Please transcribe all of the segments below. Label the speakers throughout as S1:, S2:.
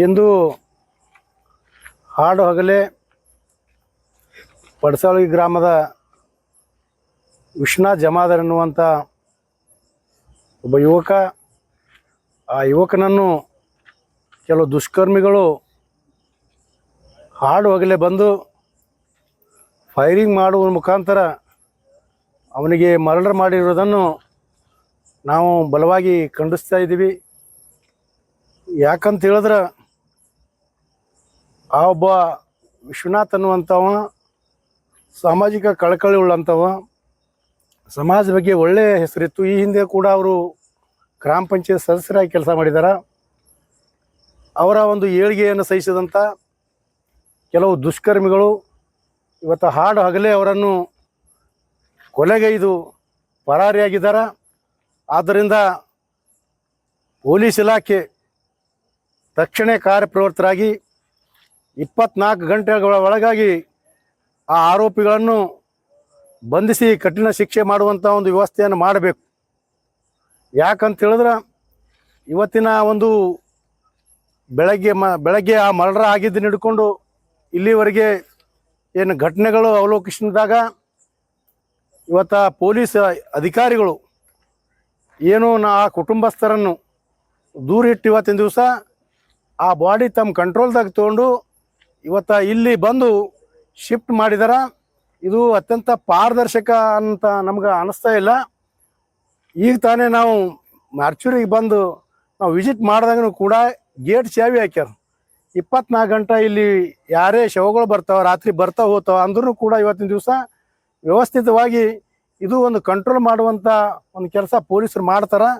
S1: ಇಂದು ಹಾಡು ಹಗಲೇ ಪಡಸಾಳಿ ಗ್ರಾಮದ ವಿಷ್ಣಾ ಜಮಾದರ್ ಎನ್ನುವಂಥ ಒಬ್ಬ ಯುವಕ, ಆ ಯುವಕನನ್ನು ಕೆಲವು ದುಷ್ಕರ್ಮಿಗಳು ಹಾಡು ಹಗಲೇ ಬಂದು ಫೈರಿಂಗ್ ಮಾಡುವ ಮುಖಾಂತರ ಅವನಿಗೆ ಮರ್ಡರ್ ಮಾಡಿರೋದನ್ನು ನಾವು ಬಲವಾಗಿ ಖಂಡಿಸ್ತಾ ಇದ್ದೀವಿ. ಯಾಕಂತ ಹೇಳಿದ್ರೆ ಆ ಒಬ್ಬ ವಿಶ್ವನಾಥ್ ಅನ್ನುವಂಥವ ಸಾಮಾಜಿಕ ಕಳಕಳಿ ಉಳ್ಳಂಥವ, ಸಮಾಜ ಬಗ್ಗೆ ಒಳ್ಳೆಯ ಹೆಸರಿತ್ತು. ಈ ಹಿಂದೆ ಕೂಡ ಅವರು ಗ್ರಾಮ ಪಂಚಾಯತ್ ಸದಸ್ಯರಾಗಿ ಕೆಲಸ ಮಾಡಿದ್ದಾರೆ ಅವರ ಒಂದು ಏಳಿಗೆಯನ್ನು ಸಹಿಸಿದಂಥ ಕೆಲವು ದುಷ್ಕರ್ಮಿಗಳು ಇವತ್ತು ಹಾಡು ಹಗಲೇ ಅವರನ್ನು ಕೊಲೆಗೈದು ಪರಾರಿಯಾಗಿದ್ದಾರೆ. ಆದ್ದರಿಂದ ಪೊಲೀಸ್ ಇಲಾಖೆ ತಕ್ಷಣ ಕಾರ್ಯಪ್ರವೃತ್ತರಾಗಿ ಇಪ್ಪತ್ನಾಲ್ಕು ಗಂಟೆಗಳ ಒಳಗಾಗಿ ಆ ಆರೋಪಿಗಳನ್ನು ಬಂಧಿಸಿ ಕಠಿಣ ಶಿಕ್ಷೆ ಮಾಡುವಂಥ ಒಂದು ವ್ಯವಸ್ಥೆಯನ್ನು ಮಾಡಬೇಕು. ಯಾಕಂತ ಹೇಳಿದ್ರೆ, ಇವತ್ತಿನ ಒಂದು ಬೆಳಗ್ಗೆ ಮ, ಬೆಳಗ್ಗೆ ಆ ಮರ್ಡರ್ ಆಗಿದ್ದನ್ನು ಹಿಡ್ಕೊಂಡು ಇಲ್ಲಿವರೆಗೆ ಏನು ಘಟನೆಗಳು ಅವಲೋಕಿಸಿದಾಗ ಇವತ್ತು ಪೊಲೀಸ್ ಅಧಿಕಾರಿಗಳು ಏನು ನಾ ಆ ಕುಟುಂಬಸ್ಥರನ್ನು ದೂರಿಟ್ಟು ಇವತ್ತಿನ ದಿವಸ ಆ ಬಾಡಿ ತಮ್ಮ ಕಂಟ್ರೋಲ್ದಾಗ ತೊಗೊಂಡು ಇವತ್ತ ಇಲ್ಲಿ ಬಂದು ಶಿಫ್ಟ್ ಮಾಡಿದಾರ. ಇದು ಅತ್ಯಂತ ಪಾರದರ್ಶಕ ಅಂತ ನಮ್ಗೆ ಅನಿಸ್ತಾ ಇಲ್ಲ. ಈಗ ತಾನೇ ನಾವು ಮಾರ್ಚೂರಿಗೆ ಬಂದು ನಾವು ವಿಸಿಟ್ ಮಾಡಿದಾಗೂ ಕೂಡ ಗೇಟ್ ಚಾವಿ ಹಾಕ್ಯಾರ. ಇಪ್ಪತ್ನಾಲ್ಕು ಗಂಟೆ ಇಲ್ಲಿ ಯಾರೇ ಶವಗಳು ಬರ್ತಾವ, ರಾತ್ರಿ ಬರ್ತಾ ಹೋಗ್ತಾವ ಅಂದ್ರೂ ಕೂಡ ಇವತ್ತಿನ ದಿವಸ ವ್ಯವಸ್ಥಿತವಾಗಿ ಇದು ಒಂದು ಕಂಟ್ರೋಲ್ ಮಾಡುವಂಥ ಒಂದು ಕೆಲಸ ಪೊಲೀಸರು ಮಾಡ್ತಾರೆ.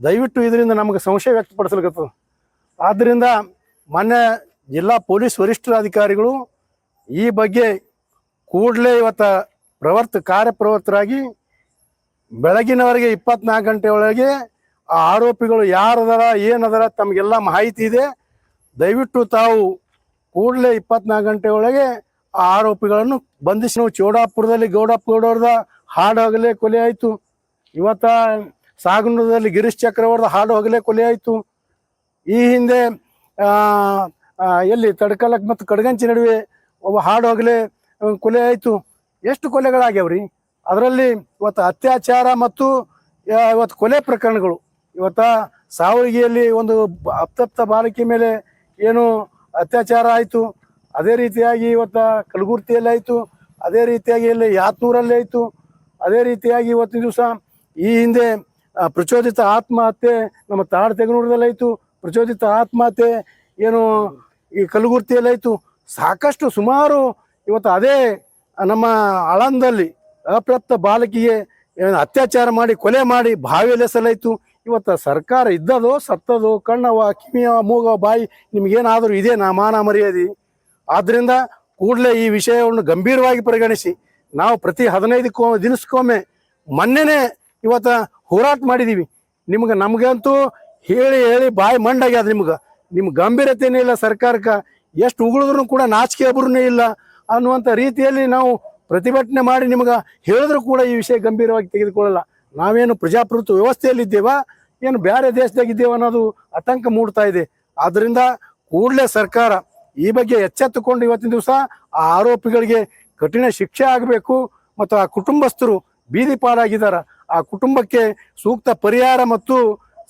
S1: ದಯವಿಟ್ಟು ಇದರಿಂದ ನಮಗೆ ಸಂಶಯ ವ್ಯಕ್ತಪಡಿಸಲಿಕ್ಕೆ ಆದ್ದರಿಂದ ಮೊನ್ನೆ ಜಿಲ್ಲಾ ಪೊಲೀಸ್ ವರಿಷ್ಠಾಧಿಕಾರಿಗಳು ಈ ಬಗ್ಗೆ ಕೂಡಲೇ ಇವತ್ತು ಪ್ರವರ್ತ ಕಾರ್ಯಪ್ರವರ್ತರಾಗಿ ಬೆಳಗಿನವರೆಗೆ ಇಪ್ಪತ್ನಾಲ್ಕು ಗಂಟೆ ಒಳಗೆ ಆ ಆರೋಪಿಗಳು ಯಾರದರ, ಏನದರ ತಮಗೆಲ್ಲ ಮಾಹಿತಿ ಇದೆ. ದಯವಿಟ್ಟು ತಾವು ಕೂಡಲೇ ಇಪ್ಪತ್ನಾಲ್ಕು ಗಂಟೆ ಒಳಗೆ ಆ ಆರೋಪಿಗಳನ್ನು ಬಂಧಿಸಿ. ನಾವು ಚೌಡಾಪುರದಲ್ಲಿ ಗೌಡಪ್ಪ ಗೌಡವ್ರದ ಹಾಡು ಹಗಲೇ ಕೊಲೆ ಆಯಿತು. ಇವತ್ತ ಸಾಗನೂರದಲ್ಲಿ ಗಿರೀಶ್ ಚಕ್ರವರ್ದ ಹಾಡು ಹೋಗಲೇ ಕೊಲೆ ಆಯಿತು. ಈ ಹಿಂದೆ ಎಲ್ಲಿ ತಡ್ಕಲಕ್ ಮತ್ತು ಕಡಗಂಚಿ ನಡುವೆ ಒಬ್ಬ ಹಾಡು ಹಗಲೇ ಕೊಲೆ ಆಯಿತು. ಎಷ್ಟು ಕೊಲೆಗಳಾಗ್ಯಾವ್ರಿ? ಅದರಲ್ಲಿ ಇವತ್ತು ಅತ್ಯಾಚಾರ ಮತ್ತು ಇವತ್ತು ಕೊಲೆ ಪ್ರಕರಣಗಳು. ಇವತ್ತು ಸಾವಿಗೆಯಲ್ಲಿ ಒಂದು ಅಪ್ತಪ್ತ ಬಾಲಕಿ ಮೇಲೆ ಏನು ಅತ್ಯಾಚಾರ ಆಯಿತು. ಅದೇ ರೀತಿಯಾಗಿ ಇವತ್ತು ಕಲಗುರ್ತಿಯಲ್ಲಿ ಆಯಿತು. ಅದೇ ರೀತಿಯಾಗಿ ಇಲ್ಲಿ ಯಾತ್ನೂರಲ್ಲಿ ಆಯಿತು. ಅದೇ ರೀತಿಯಾಗಿ ಇವತ್ತಿನ ದಿವಸ ಈ ಹಿಂದೆ ಪ್ರಚೋದಿತ ಆತ್ಮಹತ್ಯೆ ನಮ್ಮ ತಾಡ್ತೆಗನೂರದಲ್ಲಿ ಆಯಿತು ಪ್ರಚೋದಿತ ಆತ್ಮಹತ್ಯೆ ಏನು ಈ ಕಲಗುರ್ತಿಯಲ್ಲಿ ಆಯಿತು ಸಾಕಷ್ಟು ಸುಮಾರು ಇವತ್ತು ಅದೇ ನಮ್ಮ ಆಳಂದಲ್ಲಿ ಅಪ್ರಾಪ್ತ ಬಾಲಕಿಗೆ ಅತ್ಯಾಚಾರ ಮಾಡಿ, ಕೊಲೆ ಮಾಡಿ ಬಾವಿಯಲ್ಲಿ ಇವತ್ತು ಸರ್ಕಾರ ಇದ್ದದೋ ಸತ್ತದೋ ಕಣ್ಣವ ಕಿಮಿಯ ಮೂಗ ಬಾಯಿ ನಿಮಗೇನಾದರೂ ಇದೇ ನಾ ಮಾನ ಮರ್ಯಾದೆ? ಆದ್ದರಿಂದ ಕೂಡಲೇ ಈ ವಿಷಯವನ್ನು ಗಂಭೀರವಾಗಿ ಪರಿಗಣಿಸಿ, ನಾವು ಪ್ರತಿ ಹದಿನೈದಕ್ಕೊ ದಿನಸ್ಕೊಮ್ಮೆ ಮೊನ್ನೆನೇ ಇವತ್ತು ಹೋರಾಟ ಮಾಡಿದ್ದೀವಿ ನಿಮ್ಗೆ ನಮಗಂತೂ ಹೇಳಿ ಹೇಳಿ ಬಾಯಿ ಮಂಡಾಗ್ಯದ ನಿಮ್ಗೆ. ನಿಮ್ಗೆ ಗಂಭೀರತೆನೇ ಇಲ್ಲ ಸರ್ಕಾರಕ್ಕೆ. ಎಷ್ಟು ಉಗುಳಿದ್ರು ಕೂಡ ನಾಚಿಕೆ ಒಬ್ಬರೂ ಇಲ್ಲ ಅನ್ನುವಂಥ ರೀತಿಯಲ್ಲಿ ನಾವು ಪ್ರತಿಭಟನೆ ಮಾಡಿ ನಿಮ್ಗೆ ಹೇಳಿದ್ರು ಕೂಡ ಈ ವಿಷಯ ಗಂಭೀರವಾಗಿ ತೆಗೆದುಕೊಳ್ಳಲ್ಲ. ನಾವೇನು ಪ್ರಜಾಪ್ರಭುತ್ವ ವ್ಯವಸ್ಥೆಯಲ್ಲಿದ್ದೇವಾ? ಏನು ಬೇರೆ ದೇಶದಾಗಿದ್ದೇವ ಅನ್ನೋದು ಆತಂಕ ಮೂಡ್ತಾ ಇದೆ. ಆದ್ದರಿಂದ ಕೂಡಲೇ ಸರ್ಕಾರ ಈ ಬಗ್ಗೆ ಎಚ್ಚೆತ್ತುಕೊಂಡು ಇವತ್ತಿನ ದಿವಸ ಆ ಆರೋಪಿಗಳಿಗೆ ಕಠಿಣ ಶಿಕ್ಷೆ ಆಗಬೇಕು ಮತ್ತು ಆ ಕುಟುಂಬಸ್ಥರು ಬೀದಿ ಪಾಲಾಗಿದ್ದಾರೆ ಆ ಕುಟುಂಬಕ್ಕೆ ಸೂಕ್ತ ಪರಿಹಾರ ಮತ್ತು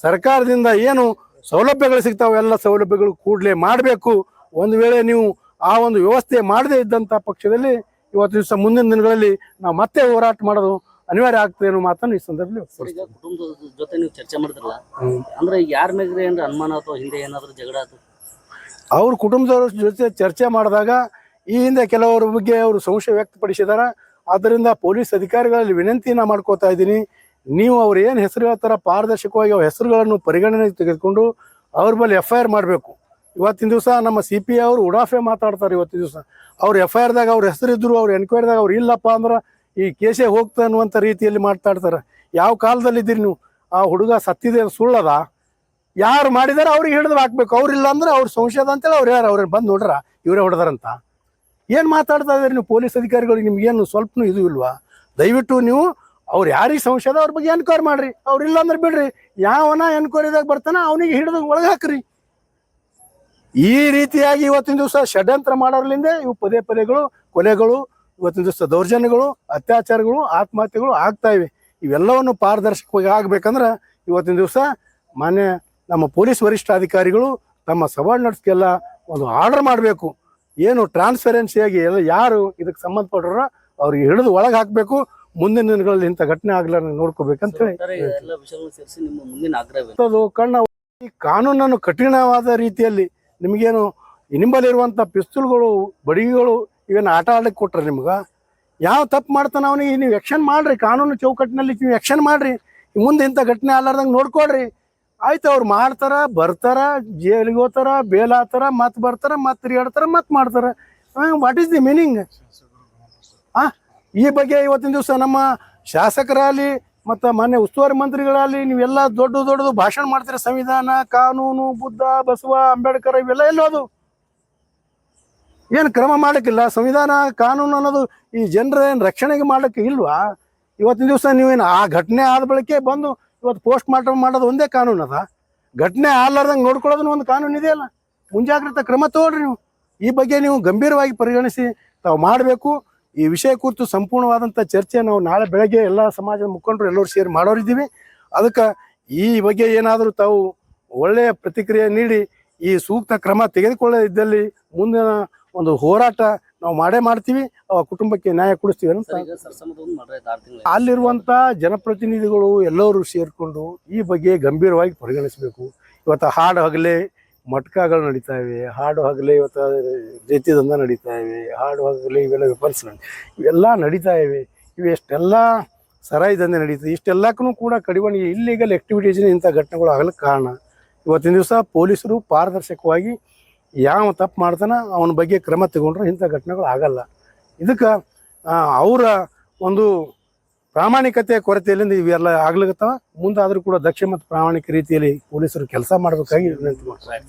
S1: ಸರ್ಕಾರದಿಂದ ಏನು ಸೌಲಭ್ಯಗಳು ಸಿಗ್ತಾವೆ ಎಲ್ಲ ಸೌಲಭ್ಯಗಳು ಕೂಡಲೇ ಮಾಡಬೇಕು. ಒಂದು ವೇಳೆ ನೀವು ಆ ಒಂದು ವ್ಯವಸ್ಥೆ ಮಾಡದೇ ಇದ್ದಂಥ ಪಕ್ಷದಲ್ಲಿ ಇವತ್ತು ದಿವಸ ಮುಂದಿನ ದಿನಗಳಲ್ಲಿ ನಾವು ಮತ್ತೆ ಹೋರಾಟ ಮಾಡೋದು ಅನಿವಾರ್ಯ ಆಗ್ತದೆ ಅನ್ನೋ ಮಾತನ್ನು ಈ ಸಂದರ್ಭದಲ್ಲಿ
S2: ಈಗ ಕುಟುಂಬದ ಜೊತೆ ನೀವು ಚರ್ಚೆ ಮಾಡಿದ್ರಲ್ಲ ಅಂದ್ರೆ ಯಾರ ಮೇಲೆ ಏನ್ರ ಅನುಮಾನ ಅಥವಾ ಹಿಂದೆ ಏನಾದರೂ ಜಗಳ ಆಯ್ತು
S1: ಅವ್ರ ಕುಟುಂಬದವ್ರ ಜೊತೆ ಚರ್ಚೆ ಮಾಡಿದಾಗ ಈ ಹಿಂದೆ ಕೆಲವರ ಬಗ್ಗೆ ಅವರು ಸಂಶಯ ವ್ಯಕ್ತಪಡಿಸಿದಾರ. ಆದ್ದರಿಂದ ಪೊಲೀಸ್ ಅಧಿಕಾರಿಗಳಲ್ಲಿ ವಿನಂತಿಯನ್ನು ಮಾಡ್ಕೋತಾ ಇದ್ದೀನಿ. ನೀವು ಅವ್ರು ಏನು ಹೆಸರು ಹೇಳ್ತಾರ ಪಾರದರ್ಶಕವಾಗಿ ಅವ್ರ ಹೆಸರುಗಳನ್ನು ಪರಿಗಣನೆಗೆ ತೆಗೆದುಕೊಂಡು ಅವ್ರ ಮೇಲೆ ಎಫ್ ಐ ಆರ್ ಮಾಡಬೇಕು. ಇವತ್ತಿನ ದಿವಸ ನಮ್ಮ ಸಿ ಪಿ ಅವರು ಉಡಾಫೆ ಮಾತಾಡ್ತಾರೆ ಇವತ್ತಿನ ದಿವಸ. ಅವ್ರು ಎಫ್ ಐ ಆರ್ದಾಗ ಅವ್ರ ಹೆಸರಿದ್ದರು ಅವ್ರು ಎನ್ಕ್ವೈರಿದಾಗ ಅವ್ರು ಇಲ್ಲಪ್ಪ ಅಂದ್ರೆ ಈ ಕೇಸೇ ಹೋಗ್ತಾ ಅನ್ನುವಂಥ ರೀತಿಯಲ್ಲಿ ಮಾತಾಡ್ತಾರೆ. ಯಾವ ಕಾಲದಲ್ಲಿ ಇದ್ದೀರಿ ನೀವು? ಆ ಹುಡುಗ ಸತ್ತಿದೆ ಸುಳ್ಳದ? ಯಾರು ಮಾಡಿದಾರೆ ಅವ್ರಿಗೆ ಹಿಡಿದು ಹಾಕ್ಬೇಕು. ಅವ್ರಿಲ್ಲ ಅಂದ್ರೆ ಅವ್ರ ಸಂಶಯದ ಅಂತೇಳಿ ಅವ್ರು ಯಾರು ಅವ್ರನ್ನ ಬಂದು ನೋಡ್ರ, ಇವರೇ ಹೊಡೆದಾರಂತ. ಏನು ಮಾತಾಡ್ತಾ ಇದ್ದೀರಿ ನೀವು? ಪೊಲೀಸ್ ಅಧಿಕಾರಿಗಳಿಗೆ ನಿಮ್ಗೇನು ಸ್ವಲ್ಪನೂ ಇದು ಇಲ್ವಾ? ದಯವಿಟ್ಟು ನೀವು ಅವ್ರು ಯಾರಿಗೆ ಸಂಶಯದ ಅವ್ರ ಬಗ್ಗೆ ಎನ್ಕ್ವೈರಿ ಮಾಡ್ರಿ. ಅವ್ರಿಲ್ಲ ಅಂದ್ರೆ ಬಿಡ್ರಿ. ಯಾವನ ಎನ್ಕ್ವೈರಿದಾಗ ಬರ್ತಾನ ಅವನಿಗೆ ಹಿಡಿದು ಒಳಗೆ ಹಾಕ್ರಿ. ಈ ರೀತಿಯಾಗಿ ಇವತ್ತಿನ ದಿವಸ ಷಡ್ಯಂತ್ರ ಮಾಡೋರ್ಲಿಂದ ಇವು ಪದೇ ಪದೇಗಳು, ಕೊಲೆಗಳು, ಇವತ್ತಿನ ದಿವಸ ದೌರ್ಜನ್ಯಗಳು, ಅತ್ಯಾಚಾರಗಳು, ಆತ್ಮಹತ್ಯೆಗಳು ಆಗ್ತಾ ಇವೆ. ಇವೆಲ್ಲವನ್ನು ಪಾರದರ್ಶಕವಾಗಿ ಆಗ್ಬೇಕಂದ್ರೆ ಇವತ್ತಿನ ದಿವಸ ಮಾನ್ಯ ನಮ್ಮ ಪೊಲೀಸ್ ವರಿಷ್ಠಾಧಿಕಾರಿಗಳು ತಮ್ಮ ಸಬಾರ್ಡಿನೇಟ್ಸ್ಗೆಲ್ಲ ಒಂದು ಆರ್ಡರ್ ಮಾಡಬೇಕು. ಏನು ಟ್ರಾನ್ಸ್ಪರೆನ್ಸಿಯಾಗಿ ಎಲ್ಲ ಯಾರು ಇದಕ್ಕೆ ಸಂಬಂಧಪಟ್ಟರೋ ಅವ್ರಿಗೆ ಹಿಡಿದು ಒಳಗೆ ಹಾಕಬೇಕು. ಮುಂದಿನ ದಿನಗಳಲ್ಲಿ ಇಂಥ ಘಟನೆ ಆಗ್ಲಾರ್ದು ನೋಡ್ಕೋಬೇಕಂತ ಅದು ಕಣ್ಣ ಈ ಕಾನೂನನ್ನು ಕಠಿಣವಾದ ರೀತಿಯಲ್ಲಿ ನಿಮಗೇನು ನಿಂಬಲಿರುವಂತ ಪಿಸ್ತೂಲ್ಗಳು ಬಡಿಗೆಗಳು ಇವೇನು ಆಟ ಆಡಲಿಕ್ಕೆ ಕೊಟ್ರೆ ನಿಮ್ಗೆ? ಯಾವ ತಪ್ಪು ಮಾಡ್ತಾನೆ ಅವನಿಗೆ? ನೀವು ಎಕ್ಷನ್ ಮಾಡ್ರಿ ಕಾನೂನು ಚೌಕಟ್ಟಿನಲ್ಲಿ ನೀವು ಎಕ್ಷನ್ ಮಾಡ್ರಿ. ಮುಂದೆ ಇಂಥ ಘಟನೆ ಆಗ್ಲಾರ್ದಂಗೆ ನೋಡ್ಕೊಡ್ರಿ ಆಯ್ತು ಅವ್ರು ಮಾಡ್ತಾರ ಬರ್ತಾರ ಜೈಲಿಗೆ ಹೋಗ್ತಾರ ಬೇಲ್ ಆತಾರ ಮತ್ತೆ ಬರ್ತಾರ ಮತ್ತೆ ತಿರ್ಗಾಡ್ತಾರ ಮತ್ತೆ ಮಾಡ್ತಾರ. ವಾಟ್ ಈಸ್ ದಿ ಮೀನಿಂಗ್ ಆ? ಈ ಬಗ್ಗೆ ಇವತ್ತಿನ ದಿವಸ ನಮ್ಮ ಶಾಸಕರಾಗಲಿ ಮತ್ತು ಮಾನ್ಯ ಉಸ್ತುವಾರಿ ಮಂತ್ರಿಗಳಾಗಲಿ ನೀವೆಲ್ಲ ದೊಡ್ಡ ದೊಡ್ಡದು ಭಾಷಣ ಮಾಡ್ತೀರ. ಸಂವಿಧಾನ, ಕಾನೂನು, ಬುದ್ಧ, ಬಸವ, ಅಂಬೇಡ್ಕರ್ ಇವೆಲ್ಲ ಎಲ್ಲೋದು ಏನು ಕ್ರಮ ಮಾಡೋಕ್ಕಿಲ್ಲ ಸಂವಿಧಾನ, ಕಾನೂನು ಅನ್ನೋದು ಈ ಜನರ ಏನು ರಕ್ಷಣೆಗೆ ಮಾಡಕ್ಕೆ ಇಲ್ವಾ? ಇವತ್ತಿನ ದಿವಸ ನೀವೇನು ಆ ಘಟನೆ ಆದ ಬಳಿಕೆ ಬಂದು ಇವತ್ತು ಪೋಸ್ಟ್ ಮಾರ್ಟಮ್ ಮಾಡೋದು ಒಂದೇ ಕಾನೂನು ಅದ? ಘಟನೆ ಆಗ್ಲಾರ್ದಂಗೆ ನೋಡ್ಕೊಳ್ಳೋದನ್ನು ಒಂದು ಕಾನೂನು ಇದೆಯಲ್ಲ? ಮುಂಜಾಗ್ರತಾ ಕ್ರಮ ತಗೊಳ್ರಿ ನೀವು. ಈ ಬಗ್ಗೆ ನೀವು ಗಂಭೀರವಾಗಿ ಪರಿಗಣಿಸಿ ತಾವು ಮಾಡಬೇಕು. ಈ ವಿಷಯ ಕುರಿತು ಸಂಪೂರ್ಣವಾದಂಥ ಚರ್ಚೆ ನಾವು ನಾಳೆ ಬೆಳಗ್ಗೆ ಎಲ್ಲ ಸಮಾಜದ ಮುಖಂಡರು ಎಲ್ಲರೂ ಸೇರಿ ಮಾಡೋರಿದ್ದೀವಿ. ಅದಕ್ಕೆ ಈ ಬಗ್ಗೆ ಏನಾದರೂ ತಾವು ಒಳ್ಳೆಯ ಪ್ರತಿಕ್ರಿಯೆ ನೀಡಿ ಈ ಸೂಕ್ತ ಕ್ರಮ ತೆಗೆದುಕೊಳ್ಳದಿದ್ದಲ್ಲಿ ಮುಂದಿನ ಒಂದು ಹೋರಾಟ ನಾವು ಮಾಡೇ ಮಾಡ್ತೀವಿ. ಅವ ಕುಟುಂಬಕ್ಕೆ ನ್ಯಾಯ ಕೊಡಿಸ್ತೀವಿ ಅಂತ ಅಲ್ಲಿರುವಂಥ ಜನಪ್ರತಿನಿಧಿಗಳು ಎಲ್ಲರೂ ಸೇರಿಕೊಂಡು ಈ ಬಗ್ಗೆ ಗಂಭೀರವಾಗಿ ಪರಿಗಣಿಸಬೇಕು. ಇವತ್ತು ಹಾಡು ಹಗಲೇ ಮಟ್ಕಗಳು ನಡೀತಾ ಇವೆ, ಹಾಡು, ಹಗಲೇ ಇವತ್ತು ರೀತಿಯಿಂದ ನಡೀತಾ ಇವೆ, ಹಾಡು, ಹಗಲೇ ಇವೆಲ್ಲ ವಿಪರ್ಸ್ ಇವೆಲ್ಲ ನಡೀತಾ ಇವೆ. ಇವೆಷ್ಟೆಲ್ಲ ಸರಾಯಿ ದಂಧೆ ನಡೀತದೆ. ಇಷ್ಟೆಲ್ಲಕ್ಕೂ ಕೂಡ ಕಡಿವಣಿ ಇಲ್ಲಿಗಲ್ ಆ್ಯಕ್ಟಿವಿಟೀಸಿನ ಇಂಥ ಘಟನೆಗಳು ಆಗಲಿಕ್ಕೆ ಕಾರಣ. ಇವತ್ತಿನ ದಿವಸ ಪೊಲೀಸರು ಪಾರದರ್ಶಕವಾಗಿ ಯಾವ ತಪ್ಪು ಮಾಡ್ತಾನೆ ಅವನ ಬಗ್ಗೆ ಕ್ರಮ ತಗೊಂಡ್ರೆ ಇಂಥ ಘಟನೆಗಳು ಆಗಲ್ಲ. ಇದಕ್ಕೆ ಅವರ ಒಂದು ಪ್ರಾಮಾಣಿಕತೆ ಕೊರತೆಯಿಂದ ಇವೆಲ್ಲ ಆಗ್ಲಿಕತ್ತವ. ಮುಂದಾದ್ರೂ ಕೂಡ ದಕ್ಷ ಮತ್ತು ಪ್ರಾಮಾಣಿಕ ರೀತಿಯಲ್ಲಿ ಪೊಲೀಸರು ಕೆಲಸ ಮಾಡಬೇಕಾಗಿ ವಿನಂತಿ ಮಾಡ್ತಾರೆ